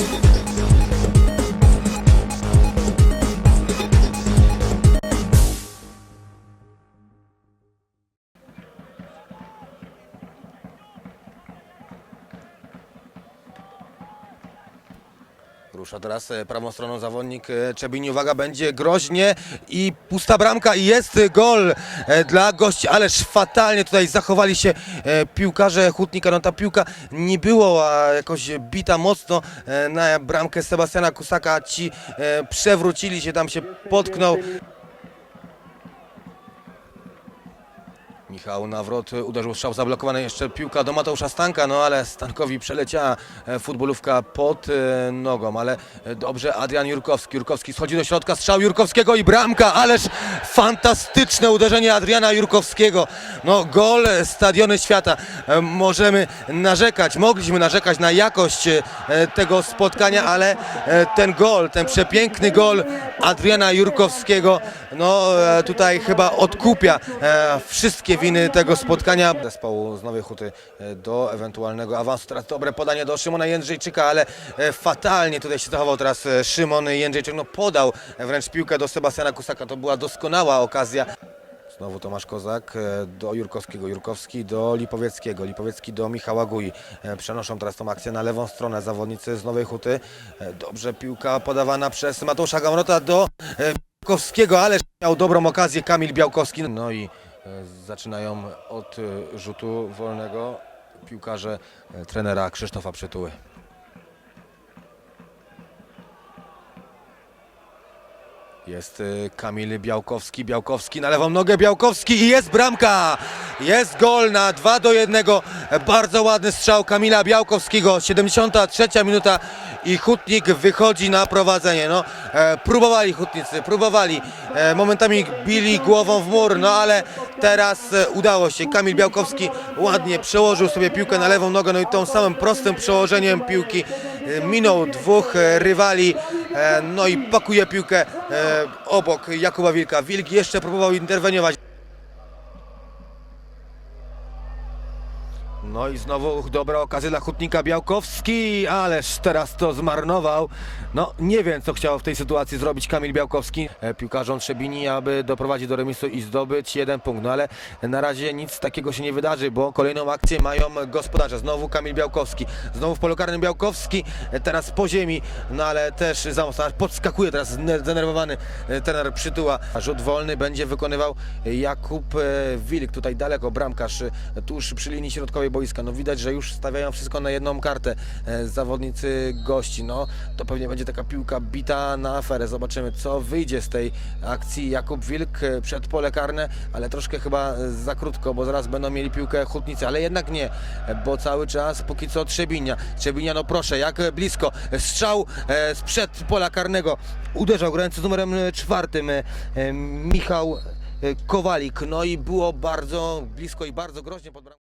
Thank you. Rusza teraz e, prawą stroną zawodnik e, Czebini. Uwaga, będzie groźnie i pusta bramka i jest gol e, dla gości. Ależ fatalnie tutaj zachowali się piłkarze Hutnika. No ta piłka nie była jakoś bita mocno na bramkę Sebastiana Kusaka. Ci przewrócili się, tam się potknął. Michał Nawrot uderzył strzał zablokowany jeszcze piłka do Mateusza Stanka, no ale Stankowi przeleciała e, futbolówka pod e, nogą, ale dobrze Adrian Jurkowski. Jurkowski schodzi do środka, strzał Jurkowskiego i bramka, ależ fantastyczne uderzenie Adriana Jurkowskiego. No gol Stadiony Świata. E, Możemy narzekać, mogliśmy narzekać na jakość tego spotkania, ale ten gol, ten przepiękny gol Adriana Jurkowskiego, no tutaj chyba odkupia wszystkie winy tego spotkania. Zespołu z Nowej Huty e, do ewentualnego awansu. Teraz dobre podanie do Szymona Jędrzejczyka, ale e, fatalnie tutaj się zachował teraz e, Szymon Jędrzejczyk. No podał wręcz piłkę do Sebastiana Kusaka. To była doskonała okazja. Znowu Tomasz Kozak do Jurkowskiego, Jurkowski do Lipowieckiego, Lipowiecki do Michała Gui. Przenoszą teraz tą akcję na lewą stronę zawodnicy z Nowej Huty. Dobrze piłka podawana przez Mateusza Gamrota do Białkowskiego, ale miał dobrą okazję Kamil Białkowski. No i zaczynają od e, rzutu wolnego piłkarze e, trenera Krzysztofa Przytuły. Jest y, Kamil Białkowski, Białkowski na lewą nogę, Białkowski i jest bramka! Jest gol na 2 do 1. Bardzo ładny strzał Kamila Białkowskiego. 73 minuta i Hutnik wychodzi na prowadzenie. No, e, próbowali Hutnicy, próbowali. E, momentami bili głową w mur, no ale teraz e, udało się. Kamil Białkowski ładnie przełożył sobie piłkę na lewą nogę, no i tą samym prostym przełożeniem piłki e, minął dwóch e, rywali, no i pakuje piłkę e, obok Jakuba Wilka. Wilk jeszcze próbował interweniować. No i znowu dobra okazja dla Hutnika Białkowski, ależ teraz to zmarnował. No nie wiem co chciał w tej sytuacji zrobić Kamil Białkowski. E, Piłkarzom Trzebini, aby doprowadzić do remisu i zdobyć jeden punkt. No ale na razie nic takiego się nie wydarzy, bo kolejną akcję mają gospodarze. Znowu Kamil Białkowski, znowu w polu karnym Białkowski, e, teraz po ziemi, no ale też za mocno, podskakuje teraz zdenerwowany e, trener Przytuła. Rzut wolny będzie wykonywał Jakub Wilk, tutaj daleko bramkarz, tuż przy linii środkowej boiska. No widać, że już stawiają wszystko na jedną kartę e, zawodnicy gości. No to pewnie będzie taka piłka bita na aferę. Zobaczymy, co wyjdzie z tej akcji. Jakub Wilk e, przed pole karne, ale troszkę chyba e, za krótko, bo zaraz będą mieli piłkę hutnicy, ale jednak nie, bo cały czas póki co Trzebinia. Trzebinia, no proszę, jak blisko. Strzał sprzed pola karnego. Uderzał grający z numerem czwartym Michał Kowalik. No i było bardzo blisko i bardzo groźnie pod bramką.